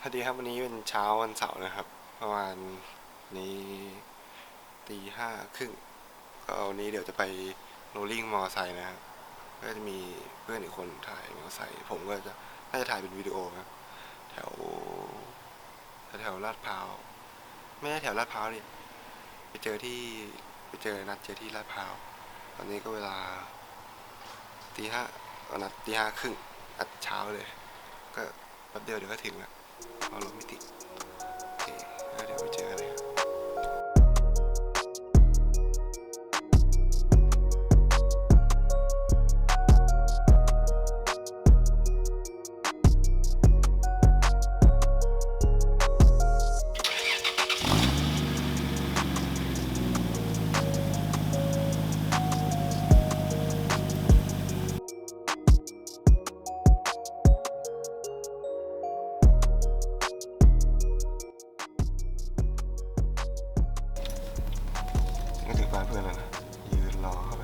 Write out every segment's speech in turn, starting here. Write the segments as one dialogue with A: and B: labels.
A: สวัสดีครับวันนี้เป็นเช้าวันเสาร์นะครับประมาณนี้ตีห้าครึ่งก็วันนี้เดี๋ยวจะไปโรลลิ่งมอไซค์นะครับก็จะมีเพื่อนอีกคนถ่ายมอไซค์ผมก็จะน่าจะถ่ายเป็นวิดีโอครับแถวแถวลาดพร้าวไม่ใช่แถวลาดพร้าวดิไปเจอที่ไปเจอนัดเจอที่ลาดพร้าวตอนนี้ก็เวลาตีห้านัดตีห้าครึ่งนัดเช้าเลย ก็แป๊บเดียวเดี๋ยวก็ถึงแล้ว เอ บ้านเพื่อนแล้วนะยืนรอเข้าไป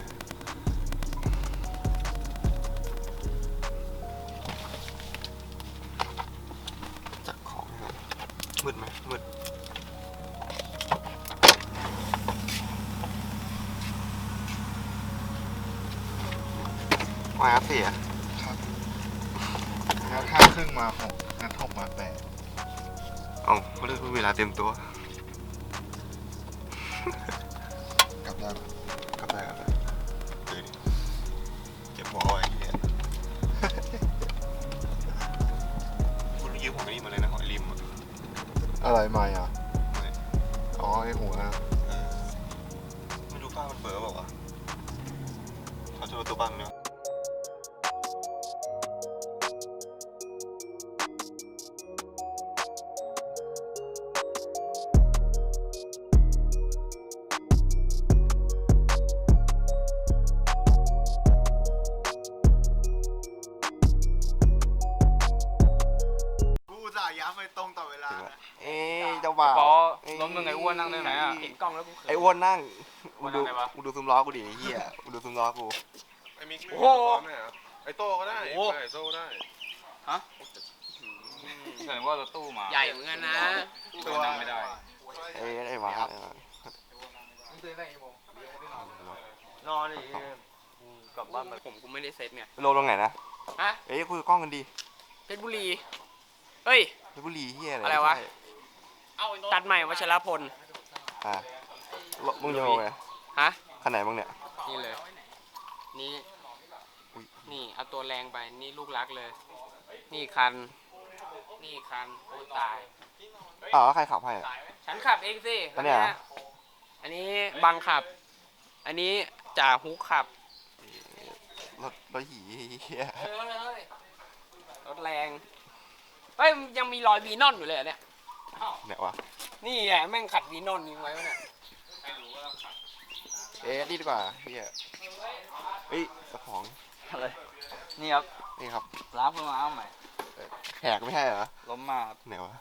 A: จัดของให้ก่อนมืดไหมมืดมาครับเสีย
B: ครับแล้วห้าครึ่งมาหกงั้นหกมาแปด
A: เอ้าเขาเรียกว่าเวลาเต็มตัว
B: กลั บได้ปะ
A: กลับได้กลับได้เดี๋ยวดิเก็บหัวเอาไว้ที่เนี่ยคุณยืมของไอ้นี่มาเลยนะหอยริมอะ
B: อะไรไม่อะ
A: ไม่
B: อ๋อไอหัวนะ
A: เออไม่รู้ป้ามันเปิดเปล่าวะเขาจะประตูบ้านเนาะา
B: ยย้ำไปตรงต่อเวลา
A: ถึงละเอ๊ะเจ้าบ่าว
C: ปอ
A: เะ
C: ล้มหนึ่งไอ้อ้วนนั่งได้ไหนอะ
A: เห็น
C: กล้องแล้วกูเขิน
A: ไอ้อ้วนนั่ง
C: อ้วน
A: ดู
C: นั่งไหนวะ
A: มึงดูซุมล้อกูดิไอ้เหี้ยมึงดูซุมล้อกู
D: ไอ้มิก
C: โอ้โห
D: พร้อมไหมเหรอไอ้โต้ก็ได้
C: โอ้โห
D: ไอ้โต้ได้
C: แสดงว่ารถตู้มา
E: ใหญ่เหมือนกันนะ
C: ตัวนั่งไม่ได้
A: ไอ้ไอ้หมาไอ้หมา
E: นอนดิกลับบ้านผมกูไม่ได้เซ็ตไง
A: โลตรงไหนนะ
E: ฮะ
A: เอ้ยคุยกับกล้องกันดี
E: เพชรบุรี เฮ้ย
A: เพชรบุรีเหี้ยอะไร
E: อะไรวะ
A: ใช่
E: ตัดใหม่วัชรพล
A: อะรถมึงจะโงไง
E: ฮะ
A: คันไหนมึงเนี่ย
E: นี่เลย นี่
A: อุ๊ย
E: นี่ เอาตัวแรงไป นี่ลูกรักเลย นี่คัน นี่คันโอ้ตาย
A: อ้าวแล้วใครขับให้อะ
E: ฉันขับเองสิ
A: อันเนี้ยเหรอ
E: อันนี้บังขับ อันนี้จ่าฮุกขับ
A: รถรถหีเหี้ย
E: เฮ้ยรถแรง เฮ้ยมันยังมีรอยวีนอนอยู่เลยเหรอเนี่ย
A: เนี่ยวะ
E: นี่ไงแม่งขัดวีนอนยิงไว้วะเนี่ย
A: เอ๊ะนี่ดีกว่าเหี้ยเฮ้ยเจ้าของ
C: อะไร นี่ครับ
A: นี่ครับ
C: ล้างเพื่อมาเอาใหม่
A: แขกไม่ใช่เหรอ
C: ล้มมาครับ
A: ไหนวะ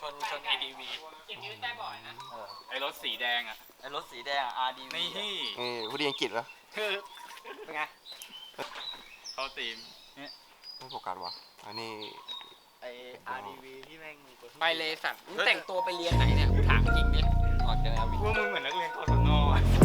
E: ชนชน ADV อย่างนี้ได้บ่อยนะ
C: ไอ้รถสีแดงอะ
F: ไอ้รถสีแดงอะ RDV
C: นี่
F: อะ
A: นี่ผู้ดีอังกฤษวะ
E: คือเป็นไง
C: เขาตีม
A: ไม่โฟกัสวะอันนี้
F: ไอ้ RDV ที่แม่ง
E: ไปเลยสัตว์มึงแต่งตัวไปเรียนไหนเนี่ยกูถามจริงดิ
F: ออกจากอาวิ
C: พวกมึงเหมือนนักเรียนกศนอะ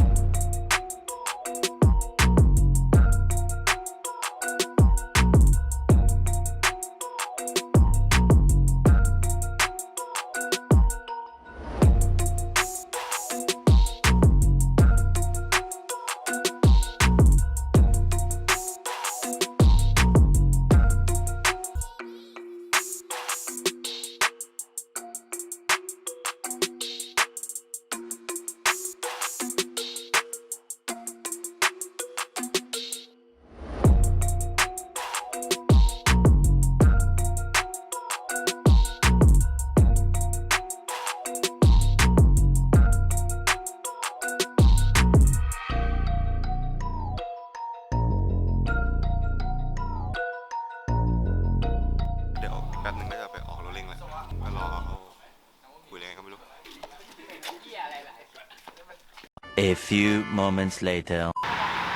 G: A few moments later.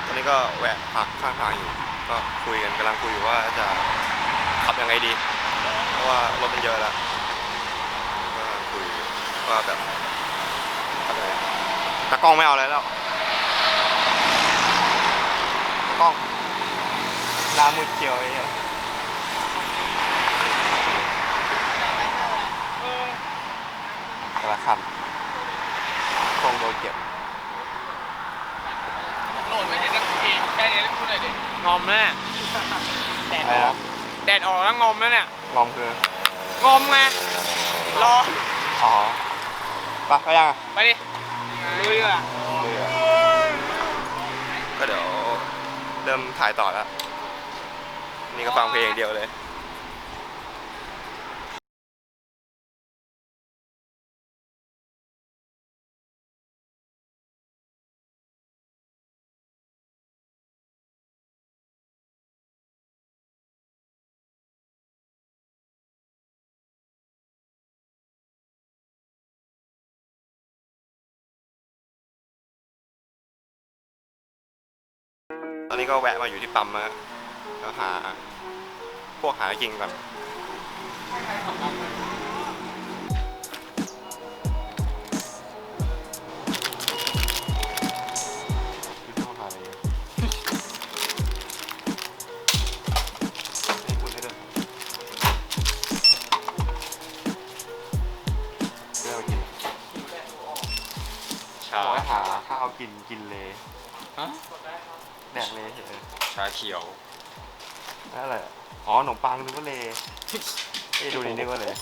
A: ตอนนี้ก็แวะพักข้างทางอยู่ ก็คุยกันกำลังคุยอยู่ว่าจะขับยังไงดี เพราะว่ารถมันเยอะแล้วก็คุยว่าแบบอะไรตากล้องไม่เอาอะไรแล้วตากล้องหน้ามืดเขียวไอ้เหี้ยแต่ละคันคงโดนเก็บ
C: ลดไม่เห็นสักทีแค่นี้พูดหน่อยดิ
E: งอมแล้วเนี่ยแดด
A: อะไร
E: ออก
A: นะ
E: แดดออกแล้วงอมแล้วเนี่ย
A: งอมคือง
E: อมไงรอ
A: อ๋อไปไปยังอะ
E: ไปดิลุยอะ
A: เรือก็เดี๋ยวเริ่มถ่ายต่อแล้วนี่ก็ฟังเพลงอย่างเดียวเลย นนี้ก็แวะมาอยู่ที่ปั๊มนะแล้วหา พวกหากินก่อนไม่ต้องหาอะไรเยอะให้พูดให้ด้วยเรื่องกิน
C: ชา
A: บอกให้หาข้าวกินกินเลย
C: ฮะ
A: แดกเลยเฉย
C: ชาเขียว
A: นั่นแหละไรอ๋อขนมปังนึกว่าเลยเอ้ยดูนี่นึกว่าเลย